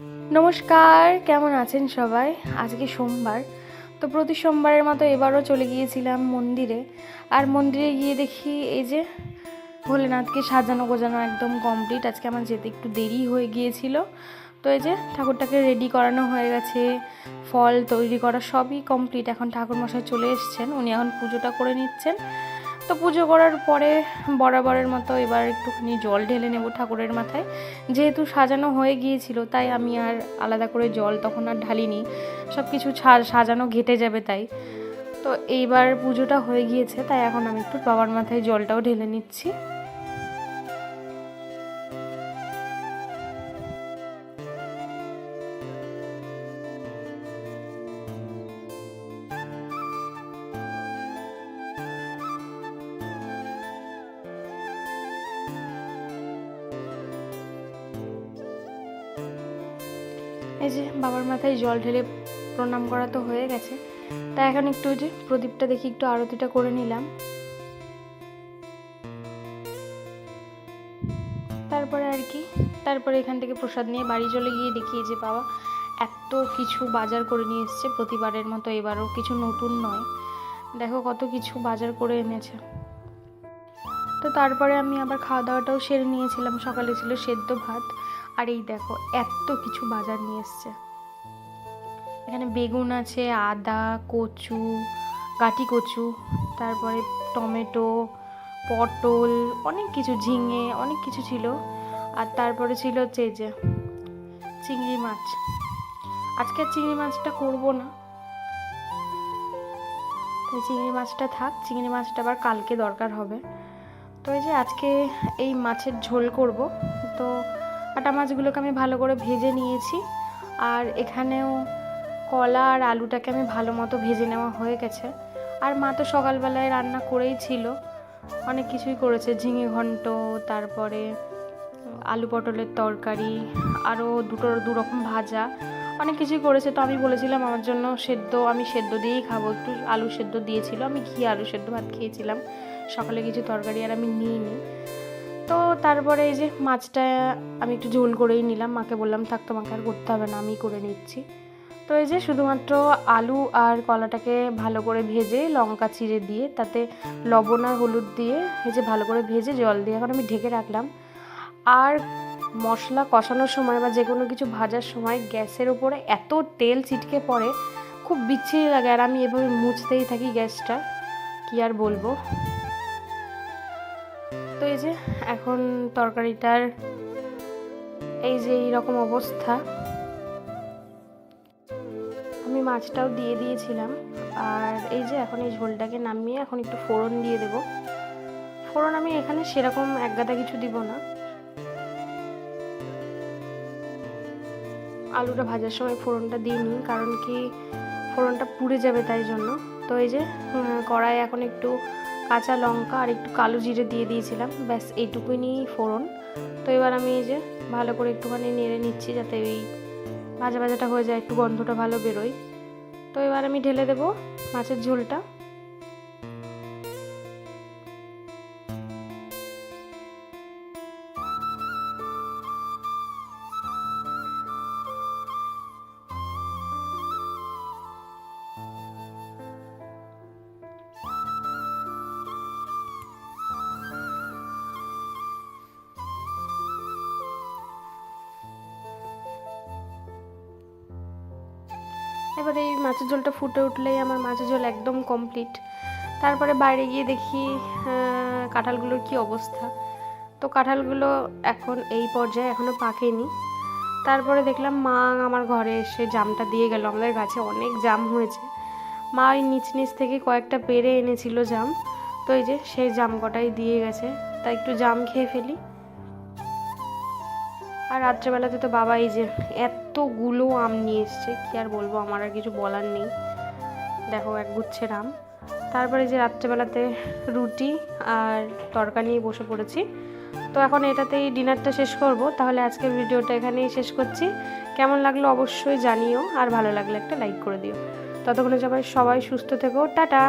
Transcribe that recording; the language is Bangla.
নমস্কার, কেমন আছেন সবাই? আজকে সোমবার। তো প্রতি সোমবারের মতো এবারও চলে গিয়েছিলাম মন্দিরে। আর মন্দিরে গিয়ে দেখি এই যে ভোলেনাথকে সাজানো গোজানো একদম কমপ্লিট আজকে আমার যেতে একটু দেরি হয়ে গিয়েছিল। তো এই যে ঠাকুরটাকে রেডি করানো হয়ে গেছে। ফল তৈরি করা সবই কমপ্লিট এখন ঠাকুরমশাই চলে এসছেন। উনি এখন পুজোটা করে নিচ্ছেন। তো পুজো করার পরে বরাবরের মতো এবার একটুখানি জল ঢেলে নেব ঠাকুরের মাথায়। যেহেতু সাজানো হয়ে গিয়েছিল, তাই আমি আর আলাদা করে জল তখন আর ঢালিনি। সব কিছু সাজানো ঘেটে যাবে তাই। তো এইবার পুজোটা হয়ে গিয়েছে, তাই এখন আমি একটু বাবার মাথায় জলটাও ঢেলে নিচ্ছি। এই যে বাবার মাথায় জল ঢেলে প্রণাম করা তো হয়ে গেছে তাই এখন একটু যে প্রদীপটা দেখি একটু আরতিটা করে নিলাম। তারপরে আর কি, তারপরে এখান থেকে প্রসাদ নিয়ে বাড়ি চলে গিয়ে দেখি যে বাবা এত কিছু বাজার করে নিয়ে এসছে, প্রতিবারের মতো এবারও কিছু নতুন নয়। দেখো কত কিছু বাজার করে এনেছে। তো তারপরে আমি আবার খাওয়া দাওয়াটাও সেরে নিয়েছিলাম, সকালে ছিল সেদ্ধ ভাত। আর এই দেখো এত কিছু বাজার নিয়ে এসছে। এখানে বেগুন আছে, আদা, কচু, গাটি কচু, তারপরে টমেটো, পটল, অনেক কিছু, ঝিঙে, অনেক কিছু ছিল। আর তারপরে ছিল হচ্ছে যে চিংড়ি মাছ। আজকে চিংড়ি মাছটা করব না। তাই চিংড়ি মাছটা থাক, চিংড়ি মাছটা আবার কালকে দরকার হবে। তো এই যে আজকে এই মাছের ঝোল করব। তো কাটা মাছগুলোকে আমি ভালো করে ভেজে নিয়েছি। আর এখানেও কলা আর আলুটাকে আমি ভালো মতো ভেজে নেওয়া হয়ে গেছে। আর মা তো সকালবেলায় রান্না করেই ছিল। অনেক কিছুই করেছে। ঝিঙে ঘন্ট, তারপরে আলু পটলের তরকারি আরও দুটো দু রকম ভাজা, অনেক কিছুই করেছে। তো আমি বলেছিলাম, আমার জন্য সেদ্ধ, আমি সেদ্ধ দিয়েই খাব। একটু আলু সেদ্ধ দিয়েছিল। আমি ঘি আলু সেদ্ধ ভাত খেয়েছিলাম। সকালে কিছু তরকারি আর আমি নিইনি। তারপরে এই যে মাছটা আমি একটু ঝোল করেই নিলাম। মাকে বললাম, থাক, তোমাকে আর করতে হবে না, আমি করে নিচ্ছি। তো এই যে শুধুমাত্র আলু আর কলাটাকে ভালো করে ভেজে লঙ্কা চিড়ে দিয়ে, তাতে লবণ আর হলুদ দিয়ে এই যে ভালো করে ভেজে জল দিয়ে এখন আমি ঢেকে রাখলাম। আর মশলা কষানোর সময় বা যে কোনো কিছু ভাজার সময় গ্যাসের উপরে এত তেল ছিটকে পড়ে, খুব বিচ্ছিরি লাগে। আর আমি এভাবে মুছতেই থাকি গ্যাসটা, কি আর বলব? তো এই যে এখন তরকারিটার এই যে এইরকম অবস্থা। আমি মাছটাও দিয়ে দিয়েছিলাম। আর এই যে এখন এই ঝোলটাকে নামিয়ে এখন একটু ফোড়ন দিয়ে দেব। ফোড়ন আমি এখানে সেরকম একগাদা কিছু দিব না। আলুটা ভাজার সময় ফোড়নটা দিইনি কারণ কি ফোড়নটা পুড়ে যাবে তাই জন্য। তো এই যে কড়াই এখন একটু কাঁচা লঙ্কা আর একটু কালো জিরে দিয়ে দিয়েছিলাম। ব্যাস, এইটুকুই নিয়েই ফোড়ন। তো এবার আমি এই যে ভালো করে একটুখানি নেড়ে নিচ্ছি যাতে এই ভাজা ভাজাটা হয়ে যায়, একটু গন্ধটা ভালো বেরোয়। তো এবার আমি ঢেলে দেবো মাছের ঝোলটা। এবারে এই মাছের ঝোলটা ফুটে উঠলেই আমার মাছের ঝোল একদম কমপ্লিট তারপরে বাইরে গিয়ে দেখি কাঁঠালগুলোর কি অবস্থা। তো কাঁঠালগুলো এখন এই পর্যায়ে এখনও পাকেনি। তারপরে দেখলাম মা আমার ঘরে এসে জামটা দিয়ে গেল। আমাদের গাছে অনেক জাম হয়েছে। মা ওই নিচ নিচ থেকে কয়েকটা পেরে এনেছিল জাম। তো এই যে সেই জাম কটাই দিয়ে গেছে। তাই একটু জাম খেয়ে ফেলি। আর রাত্রেবেলাতে তো বাবা এই যে এতগুলো আম নিয়ে এসছে, কি আর বলব, আমার আর কিছু বলার নেই। দেখো, এক গুচ্ছের আম। তারপরে যে রাত্রেবেলাতে রুটি আর তরকা নিয়ে বসে পড়েছি। তো এখন এটাতেই ডিনারটা শেষ করব। তাহলে আজকের ভিডিওটা এখানেই শেষ করছি। কেমন লাগল অবশ্যই জানিও, আর ভালো লাগলে একটা লাইক করে দিও। ততক্ষণে সবাই সবাই সুস্থ থেকো। টাটা!